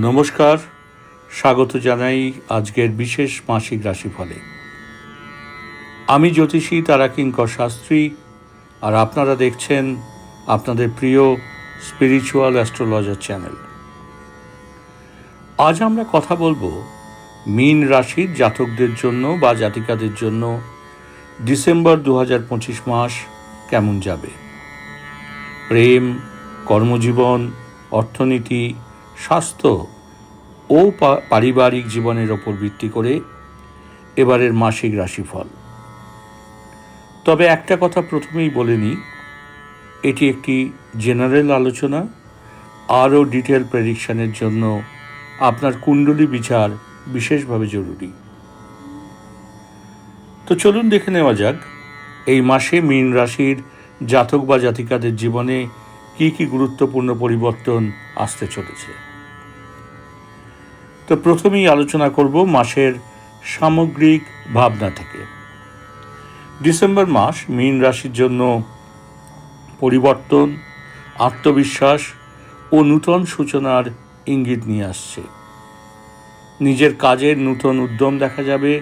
নমস্কার, স্বাগত জানাই আজকের বিশেষ মাসিক রাশিফলে। আমি জ্যোতিষী তারাকিঙ্কর শাস্ত্রী আর আপনারা দেখছেন আপনাদের প্রিয় স্পিরিচুয়াল অ্যাস্ট্রোলজার চ্যানেল আজ আমরা কথা বলব মীন রাশির জাতকদের জন্য বা জাতিকাদের জন্য ডিসেম্বর দু মাস কেমন যাবে? প্রেম, কর্মজীবন, অর্থনীতি স্বাস্থ্য ও পারিবারিক জীবনের ওপর ভিত্তি করে এবারের মাসিক রাশিফল। তবে একটা কথা প্রথমেই বলে নিই, এটি একটি জেনারেল আলোচনা, আরও ডিটেল প্রেডিকশানের জন্য আপনার কুণ্ডলী বিচার বিশেষভাবে জরুরি। তো চলুন দেখে নেওয়া যাক, এই মাসে মীন রাশির জাতক বা জাতিকাদের জীবনে কি কি গুরুত্বপূর্ণ পরিবর্তন আসতে চলেছে? তো প্রথমেই আলোচনা করব মাসের সামগ্রিক ভাবনা থেকে। ডিসেম্বর মাস মীন রাশির জন্য পরিবর্তন, আত্মবিশ্বাস ও নূতন সূচনার ইঙ্গিত নিয়ে আসছে। নিজের কাজের নূতন উদ্যম দেখা যাবে,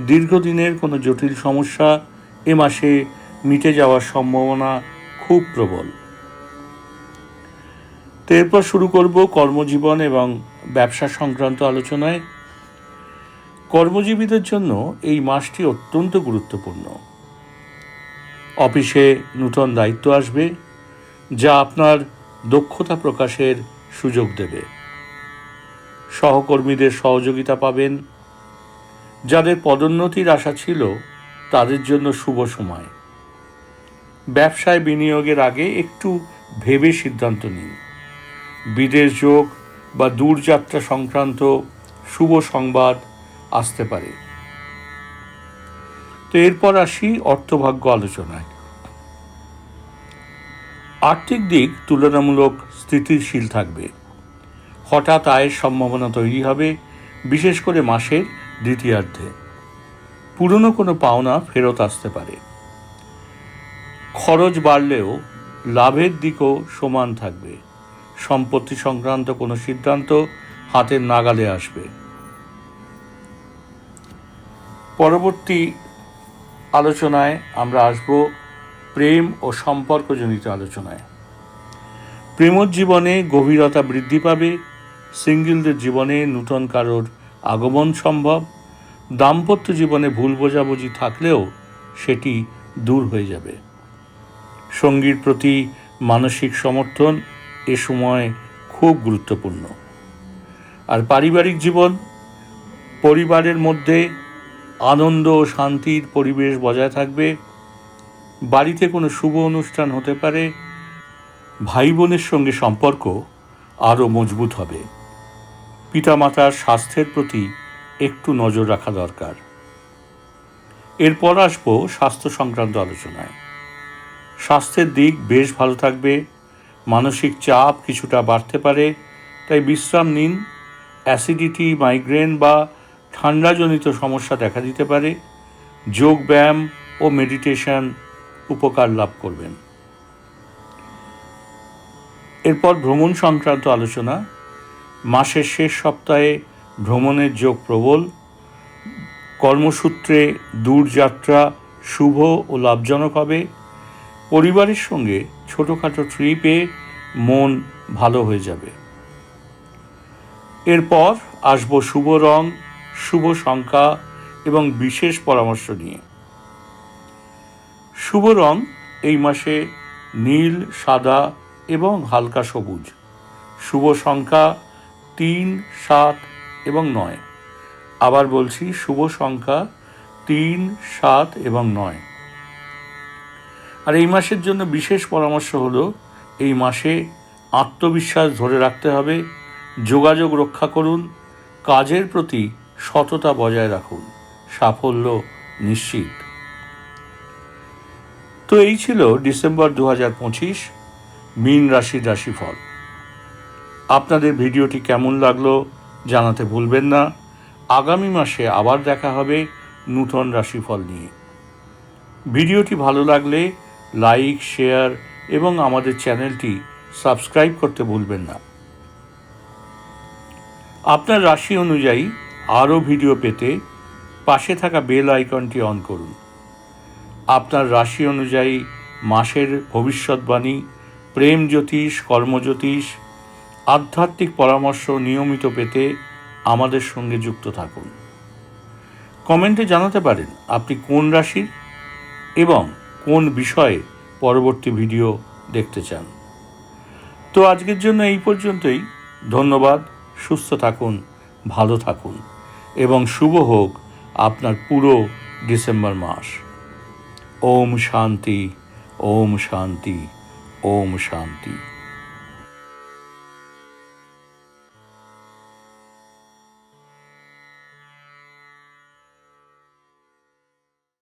দীর্ঘদিনের কোনো জটিল সমস্যা এ মাসে মিটে যাওয়ার সম্ভাবনা খুব প্রবল। তো এরপর শুরু করব কর্মজীবন এবং ব্যবসা সংক্রান্ত আলোচনায়। কর্মজীবীদের জন্য এই মাসটি অত্যন্ত গুরুত্বপূর্ণ। অফিসে নূতন দায়িত্ব আসবে, যা আপনার দক্ষতা প্রকাশের সুযোগ দেবে। সহকর্মীদের সহযোগিতা পাবেন। যাদের পদোন্নতির আশা ছিল, তাদের জন্য শুভ সময়। ব্যবসায় বিনিয়োগের আগে একটু ভেবে সিদ্ধান্ত নিন। বিদেশ যোগ বা দূরযাত্রা সংক্রান্ত শুভ সংবাদ আসতে পারে। তো এরপর আসি অর্থভাগ্য আলোচনায়। আর্থিক দিক তুলনামূলক স্থিতিশীল থাকবে। হঠাৎ আয়ের সম্ভাবনা তৈরি হবে, বিশেষ করে মাসের দ্বিতীয়ার্ধে। পুরনো কোনো পাওনা ফেরত আসতে পারে। খরচ বাড়লেও লাভের দিকও সমান থাকবে। সম্পত্তি সংক্রান্ত কোনো সিদ্ধান্ত হাতের নাগালে আসবে। পরবর্তী আলোচনায় আমরা আসব প্রেম ও সম্পর্কজনিত আলোচনায়। প্রেমর জীবনে গভীরতা বৃদ্ধি পাবে, সিঙ্গেলদের জীবনে নূতন কারোর আগমন সম্ভব, দাম্পত্য জীবনে ভুল বোঝাবুঝি থাকলেও সেটি দূর হয়ে যাবে। সঙ্গীর প্রতি মানসিক সমর্থন এ সময় খুব গুরুত্বপূর্ণ। আর পারিবারিক জীবন, পরিবারের মধ্যে আনন্দ ও শান্তির পরিবেশ বজায় থাকবে। বাড়িতে কোনো শুভ অনুষ্ঠান হতে পারে। ভাই বোনের সঙ্গে সম্পর্ক আরও মজবুত হবে। পিতামাতার স্বাস্থ্যের প্রতি একটু নজর রাখা দরকার। এরপর আসব স্বাস্থ্য সংক্রান্ত আলোচনায়। স্বাস্থ্যের দিক বেশ ভালো থাকবে। মানসিক চাপ কিছুটা বাড়তে পারে, তাই বিশ্রাম নিন। অ্যাসিডিটি, মাইগ্রেন বা ঠান্ডাজনিত সমস্যা দেখা দিতে পারে। যোগ ব্যায়াম ও মেডিটেশন উপকার লাভ করবেন। এরপর ভ্রমণ সংক্রান্ত আলোচনা। মাসের শেষ সপ্তাহে ভ্রমণের যোগ প্রবল। কর্মসূত্রে দূরযাত্রা শুভ ও লাভজনক হবে। পরিবারের সঙ্গে ছোটোখাটো ট্রিপে মন ভালো হয়ে যাবে। এরপর আসব শুভ রং, শুভ সংখ্যা এবং বিশেষ পরামর্শ নিয়ে। শুভ রং এই মাসে নীল, সাদা এবং হালকা সবুজ। শুভ সংখ্যা তিন, সাত এবং নয়। আবার বলছি শুভ সংখ্যা তিন, সাত এবং নয়। আর এই মাসের জন্য বিশেষ পরামর্শ হলো, এই মাসে আত্মবিশ্বাস ধরে রাখতে হবে, যোগাযোগ রক্ষা করুন, কাজের প্রতি সততা বজায় রাখুন, সাফল্য নিশ্চিত। তো এই ছিল ডিসেম্বর দু হাজার পঁচিশ, মীন রাশির রাশিফল। আপনাদের ভিডিওটি কেমন লাগল জানাতে ভুলবেন না। আগামী মাসে আবার দেখা হবে নূতন রাশিফল নিয়ে। ভিডিওটি ভালো লাগলে লাইক, শেয়ার এবং আমাদের চ্যানেলটি সাবস্ক্রাইব করতে ভুলবেন না। আপনার রাশি অনুযায়ী আরও ভিডিও পেতে পাশে থাকা বেল আইকনটি অন করুন। আপনার রাশি অনুযায়ী মাসের ভবিষ্যৎবাণী, প্রেম জ্যোতিষ, কর্মজ্যোতিষ, আধ্যাত্মিক পরামর্শ নিয়মিত পেতে আমাদের সঙ্গে যুক্ত থাকুন। কমেন্টে জানাতে পারেন আপনি কোন রাশির এবং কোন বিষয়ে পরবর্তী ভিডিও দেখতে চান। তো আজকের জন্য এই পর্যন্তই। ধন্যবাদ, সুস্থ থাকুন, ভালো থাকুন এবং শুভ হোক আপনার পুরো ডিসেম্বর মাস। ওম শান্তি ওম শান্তি ওম শান্তি।